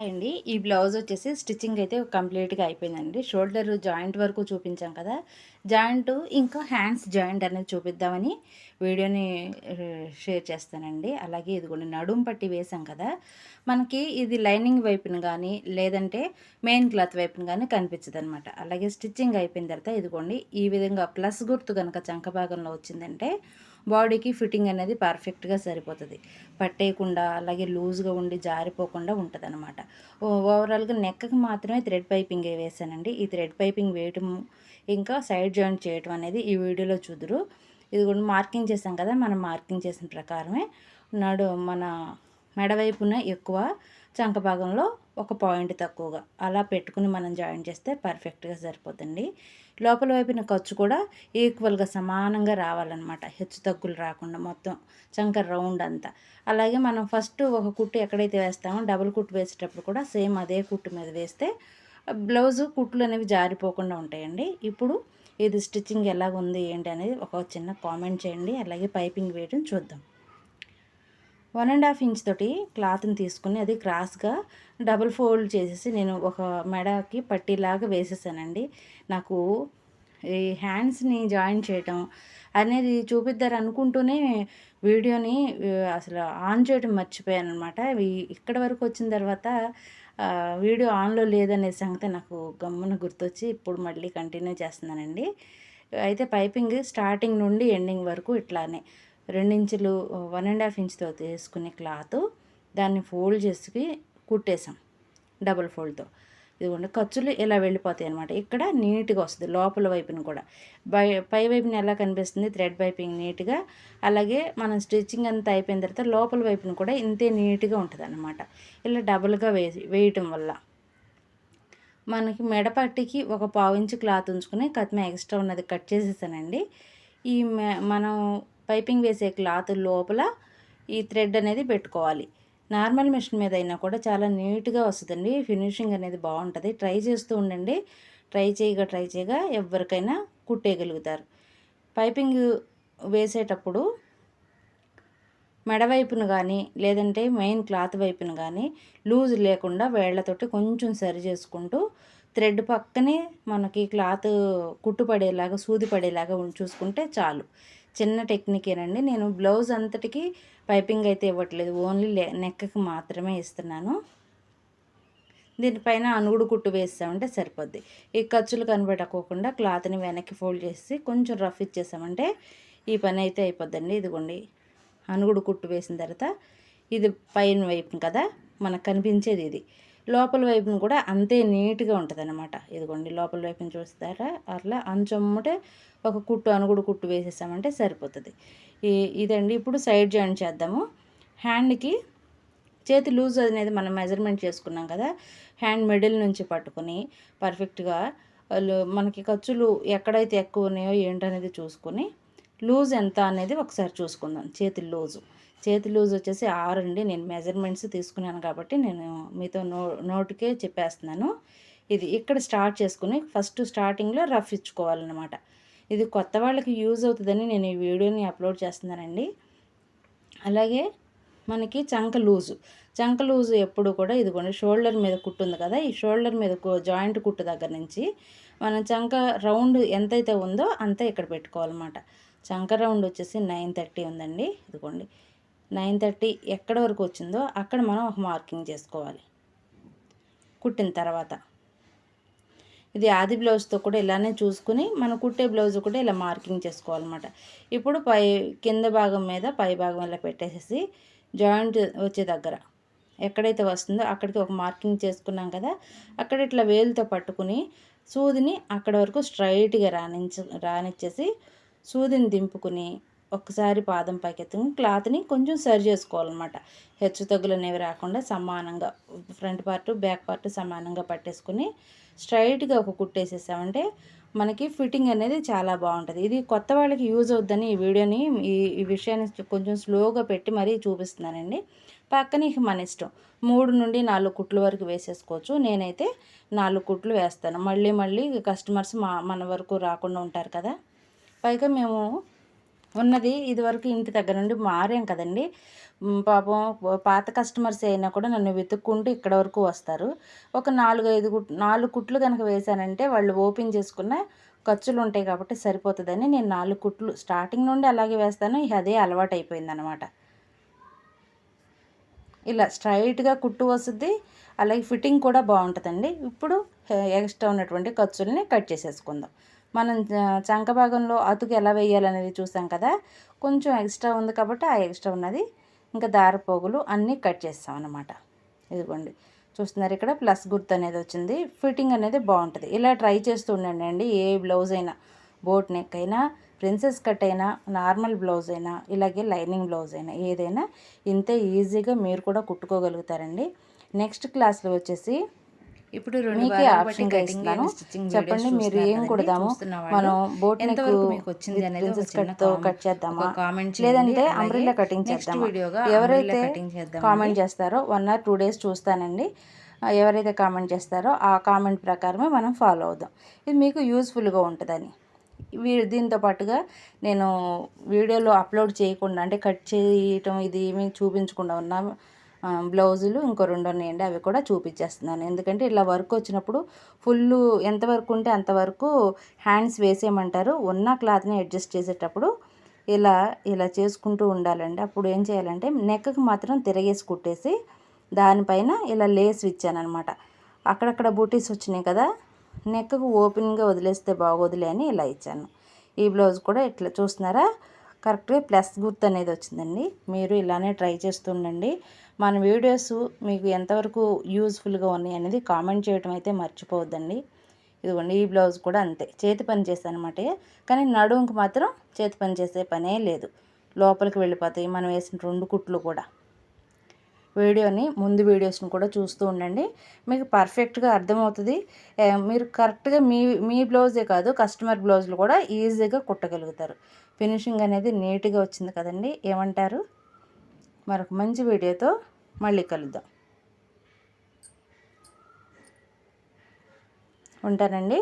అండి. ఈ బ్లౌజ్ వచ్చేసి స్టిచ్చింగ్ అయితే కంప్లీట్గా అయిపోయిందండి. షోల్డర్ జాయింట్ వరకు చూపించాం కదా. జాయింట్ ఇంకా హ్యాండ్స్ జాయింట్ అనేది చూపిద్దామని వీడియోని షేర్ చేస్తానండి. అలాగే ఇదిగోండి నడుం పట్టి వేసాం కదా. మనకి ఇది లైనింగ్ వైపున కానీ లేదంటే మెయిన్ క్లాత్ వైపున కానీ కనిపించదు అనమాట అలాగే స్టిచ్చింగ్ అయిపోయిన తర్వాత ఇదిగోండి ఈ విధంగా ప్లస్ గుర్తు కనుక చంక భాగంలో వచ్చిందంటే బాడీకి ఫిట్టింగ్ అనేది పర్ఫెక్ట్గా సరిపోతుంది. పట్టేయకుండా అలాగే లూజ్గా ఉండి జారిపోకుండా ఉంటుంది అనమాట ఓవరాల్గా నెక్కకి మాత్రమే థ్రెడ్ పైపింగ్ వేసానండి. ఈ థ్రెడ్ పైపింగ్ వేయటం ఇంకా సైడ్ జాయింట్ చేయటం అనేది ఈ వీడియోలో చూదురు. ఇది కూడా మార్కింగ్ చేసాం కదా మనం మార్కింగ్ చేసిన ప్రకారమే నడు మన మెడవైపున ఎక్కువ చంక భాగంలో ఒక పాయింట్ తక్కువగా అలా పెట్టుకుని మనం జాయిన్ చేస్తే పర్ఫెక్ట్గా సరిపోతుంది లోపల వైపున ఖర్చు కూడా ఈక్వల్గా సమానంగా రావాలన్నమాట. హెచ్చు తగ్గులు రాకుండా మొత్తం చంక రౌండ్ అంతా. అలాగే మనం ఫస్ట్ ఒక కుట్టు ఎక్కడైతే వేస్తామో డబుల్ కుట్టు వేసేటప్పుడు కూడా సేమ్ అదే కుట్టు మీద వేస్తే బ్లౌజు కుట్లు అనేవి జారిపోకుండా ఉంటాయండి. ఇప్పుడు ఇది స్టిచ్చింగ్ ఎలాగుంది ఏంటి అనేది ఒక చిన్న కామెంట్ చేయండి. అలాగే పైపింగ్ వేయడం చూద్దాం. వన్ అండ్ హాఫ్ ఇంచ్ తోటి క్లాత్ని తీసుకుని అది క్రాస్గా డబుల్ ఫోల్డ్ చేసేసి నేను ఒక మెడకి పట్టీలాగా వేసేసానండి. నాకు ఈ హ్యాండ్స్ని జాయిన్ చేయటం అనేది చూపిద్దారు అనుకుంటూనే వీడియోని అసలు ఆన్ చేయడం మర్చిపోయాను అనమాట ఇక్కడ వరకు వచ్చిన తర్వాత వీడియో ఆన్లో లేదనే సంగతి నాకు గమ్మున గుర్తొచ్చి ఇప్పుడు మళ్ళీ కంటిన్యూ చేస్తున్నానండి. అయితే పైపింగ్ స్టార్టింగ్ నుండి ఎండింగ్ వరకు ఇట్లానే. రెండించులు వన్ అండ్ హాఫ్ ఇంచ్తో తీసుకునే క్లాత్ దాన్ని ఫోల్డ్ చేసి కుట్టేసాం డబుల్ ఫోల్డ్తో ఇదిగోండి ఖర్చులు ఇలా వెళ్ళిపోతాయి అనమాట ఇక్కడ నీట్గా వస్తుంది లోపల వైపున కూడా. బై పై వైపున ఎలా కనిపిస్తుంది? థ్రెడ్ పైపింగ్ నీట్గా అలాగే మనం స్టిచ్చింగ్ అంతా అయిపోయిన తర్వాత లోపల వైపున కూడా ఇంతే నీట్గా ఉంటుంది అనమాట ఇలా డబుల్గా వేసి వేయటం వల్ల. మనకి మెడపట్టికి ఒక పావు ఇంచు క్లాత్ ఉంచుకుని కత్మ ఎక్స్ట్రా ఉన్నది కట్ చేసేసానండి. ఈ మనం పైపింగ్ వేసే క్లాత్ లోపల ఈ థ్రెడ్ అనేది పెట్టుకోవాలి. నార్మల్ మిషన్ మీద అయినా కూడా చాలా నీట్గా వస్తుందండి. ఫినిషింగ్ అనేది బాగుంటుంది. ట్రై చేస్తూ ఉండండి. ట్రై చేయగా ట్రై చేయగా ఎవరికైనా కుట్టేయగలుగుతారు. పైపింగ్ వేసేటప్పుడు మెడవైపును కానీ లేదంటే మెయిన్ క్లాత్ వైపును కానీ లూజ్ లేకుండా వేళ్ళతోటి కొంచెం సరి చేసుకుంటూ థ్రెడ్ పక్కనే మనకి క్లాత్ కుట్టుపడేలాగా సూది పడేలాగా చూసుకుంటే చాలు. చిన్న టెక్నికేనండి. నేను బ్లౌజ్ అంతటికి పైపింగ్ అయితే ఇవ్వట్లేదు. ఓన్లీ నెక్కకి మాత్రమే ఇస్తున్నాను. దీనిపైన అనుగుడు కుట్టు వేసామంటే సరిపోద్ది. ఈ ఖర్చులు కనబడకోకుండా క్లాత్ని వెనక్కి ఫోల్డ్ చేసి కొంచెం రఫ్ ఇచ్చేసామంటే ఈ పని అయితే అయిపోద్దండి. ఇదిగోండి. అనుగుడు కుట్టు వేసిన తర్వాత ఇది పైన వైపు కదా మనకు కనిపించేది ఇది. లోపల వైపున కూడా అంతే నీట్గా ఉంటుంది అనమాట ఇదిగోండి లోపల వైపును చూస్తారా? అట్లా అంచమ్మటే ఒక కుట్టు అనుగుడు కుట్టు వేసేసామంటే సరిపోతుంది. ఇదండి ఇప్పుడు సైడ్ జాయిన్ చేద్దాము. హ్యాండ్కి చేతి లూజ్ అనేది మనం మెజర్మెంట్ చేసుకున్నాం కదా హ్యాండ్ మిడిల్ నుంచి పట్టుకొని పర్ఫెక్ట్గా మనకి ఖర్చులు ఎక్కడైతే ఎక్కువ ఉన్నాయో ఏంటనేది చూసుకొని లూజ్ ఎంత అనేది ఒకసారి చూసుకుందాం చేతి లూజు. చేతి లూజ్ వచ్చేసి ఆరు అండి నేను మెజర్మెంట్స్ తీసుకున్నాను కాబట్టి నేను మీతో నో నోటుకే చెప్పేస్తున్నాను. ఇది ఇక్కడ స్టార్ట్ చేసుకుని ఫస్ట్ స్టార్టింగ్లో రఫ్ ఇచ్చుకోవాలన్నమాట. ఇది కొత్త వాళ్ళకి యూజ్ అవుతుందని నేను ఈ వీడియోని అప్లోడ్ చేస్తున్నానండి. అలాగే మనకి చంక లూజు. చంక లూజు ఎప్పుడు కూడా ఇదిగోండి షోల్డర్ మీద కుట్టుంది కదా ఈ షోల్డర్ మీద జాయింట్ కుట్టు దగ్గర నుంచి మన చంక రౌండ్ ఎంతైతే ఉందో అంతే ఇక్కడ పెట్టుకోవాలన్నమాట. చంక రౌండ్ వచ్చేసి నైన్ థర్టీ ఉందండి. ఇదిగోండి. నైన్ థర్టీ ఎక్కడ వరకు వచ్చిందో అక్కడ మనం ఒక మార్కింగ్ చేసుకోవాలి. కుట్టిన తర్వాత. ఇది ఆది బ్లౌజ్తో కూడా ఇలానే చూసుకుని మనం కుట్టే బ్లౌజ్ కూడా ఇలా మార్కింగ్ చేసుకోవాలన్నమాట. ఇప్పుడు పై కింద భాగం మీద పై భాగం ఇలా పెట్టేసేసి జాయింట్ వచ్చే దగ్గర ఎక్కడైతే వస్తుందో అక్కడికి ఒక మార్కింగ్ చేసుకున్నాం కదా అక్కడ ఇట్లా వేలుతో పట్టుకుని సూదిని అక్కడ వరకు స్ట్రైట్గా రాణించ రానిచ్చేసి సూదిని దింపుకుని ఒక్కసారి పాదం పైకెత్తుకుని క్లాత్ని కొంచెం సరి చేసుకోవాలన్నమాట. హెచ్చు తగ్గులు అనేవి రాకుండా సమానంగా ఫ్రంట్ పార్ట్ బ్యాక్ పార్ట్ సమానంగా పట్టేసుకుని స్ట్రైట్గా ఒక కుట్టేసేసామంటే మనకి ఫిట్టింగ్ అనేది చాలా బాగుంటుంది. ఇది కొత్త వాళ్ళకి యూజ్ అవుద్దని ఈ వీడియోని ఈ ఈ విషయాన్ని కొంచెం స్లోగా పెట్టి మరీ చూపిస్తున్నానండి. పక్కన ఇక మన ఇష్టం. మూడు నుండి నాలుగు కుట్ల వరకు వేసేసుకోవచ్చు. నేనైతే నాలుగు కుట్లు వేస్తాను. మళ్ళీ మళ్ళీ కస్టమర్స్ మా మన వరకు రాకుండా ఉంటారు కదా. పైగా మేము ఉన్నది ఇదివరకు ఇంటి దగ్గర నుండి మారాం కదండి. పాపం పాత కస్టమర్స్ అయినా కూడా నన్ను వెతుక్కుంటూ ఇక్కడ వరకు వస్తారు. ఒక నాలుగు ఐదు కుట్ నాలుగు కుట్లు కనుక వేశానంటే వాళ్ళు ఓపెన్ చేసుకున్న ఖర్చులు ఉంటాయి కాబట్టి సరిపోతుందని నేను నాలుగు కుట్లు స్టార్టింగ్ నుండి అలాగే వేస్తాను. అదే అలవాటు అయిపోయింది అనమాట ఇలా స్ట్రైట్గా కుట్టు వస్తుంది అలాగే ఫిట్టింగ్ కూడా బాగుంటుందండి. ఇప్పుడు ఎక్స్ట్రా ఉన్నటువంటి ఖర్చుల్ని కట్ చేసేసుకుందాం. మనం చంక భాగంలో అతుకు ఎలా వేయాలనేది చూసాం కదా? కొంచెం ఎక్స్ట్రా ఉంది కాబట్టి ఆ ఎక్స్ట్రా ఉన్నది. ఇంకా దారపోగులు అన్నీ కట్ చేస్తాం అన్నమాట. ఇదిగోండి. చూస్తున్నారు ఇక్కడ ప్లస్ గుర్తు అనేది వచ్చింది. ఫిట్టింగ్ అనేది బాగుంటుంది. ఇలా ట్రై చేస్తూ ఉండండి అండి. ఏ బ్లౌజ్ అయినా బోట్ నెక్ అయినా ప్రిన్సెస్ కట్ అయినా నార్మల్ బ్లౌజ్ అయినా ఇలాగే లైనింగ్ బ్లౌజ్ అయినా ఏదైనా ఇంతే ఈజీగా మీరు కూడా కుట్టుకోగలుగుతారండి. నెక్స్ట్ క్లాస్లో వచ్చేసి ఇప్పుడు రెండు ఆప్షన్ ఇస్తున్నాను చెప్పండి మీరు ఏం కుడదాము? మనం బోట్ నెక్ మీకు వచ్చింది అనేది చిన్న కట్ చేద్దామా? కామెంట్. లేదంటే అంబ్రిల్లా కటింగ్ వీడియోగా ఎవరైతే. కామెంట్ చేస్తారో వన్ ఆర్ టూ డేస్ చూస్తానండి. ఎవరైతే కామెంట్ చేస్తారో ఆ కామెంట్ ప్రకారమే మనం ఫాలో అవుదాం. ఇది మీకు యూస్ఫుల్గా ఉంటుందని. దీంతో పాటుగా నేను వీడియోలో అప్లోడ్ చేయకుండా అంటే కట్ చేయటం ఇది ఏమీ చూపించకుండా ఉన్న బ్లౌజులు ఇంకో రెండు ఉన్నాయండి అవి కూడా చూపించేస్తున్నాను ఎందుకంటే ఇలా వర్క్ వచ్చినప్పుడు ఫుల్ ఎంతవరకు ఉంటే అంతవరకు హ్యాండ్స్ వేసేయమంటారు. ఉన్న క్లాత్ని అడ్జస్ట్ చేసేటప్పుడు ఇలా ఇలా చేసుకుంటూ ఉండాలండి. అప్పుడు ఏం చేయాలంటే నెక్కకు మాత్రం తిరగేసి కుట్టేసి దానిపైన ఇలా లేస్ ఇచ్చానమాట అక్కడక్కడ బూటీస్ వచ్చినాయి కదా నెక్కకు ఓపెన్గా వదిలేస్తే బాగోదులే అని ఇలా ఇచ్చాను. ఈ బ్లౌజ్ కూడా ఇట్లా చూస్తున్నారా? కరెక్ట్గా ప్లస్ గుర్తు అనేది వచ్చిందండి. మీరు ఇలానే ట్రై చేస్తుండండి మన వీడియోస్ మీకు ఎంతవరకు యూజ్ఫుల్గా ఉన్నాయి అనేది కామెంట్ చేయడం అయితే మర్చిపోవద్దండి. ఇదిగోండి ఈ బ్లౌజ్ కూడా అంతే. చేతి పని చేస్తాను అనమాట కానీ నడుముకి మాత్రం చేతి పని చేసే పనే లేదు. లోపలికి వెళ్ళిపోతాయి. మనం వేసిన రెండు కుట్లు కూడా. వీడియోని ముందు వీడియోస్ని కూడా చూస్తూ ఉండండి. మీకు పర్ఫెక్ట్గా అర్థమవుతుంది. మీరు కరెక్ట్గా మీ మీ బ్లౌజే కాదు కస్టమర్ బ్లౌజులు కూడా ఈజీగా కుట్టగలుగుతారు. ఫినిషింగ్ అనేది నీట్గా వచ్చింది కదండి. ఏమంటారు? మరొక మంచి వీడియోతో మళ్ళీ కలుద్దాం. ఉంటానండి.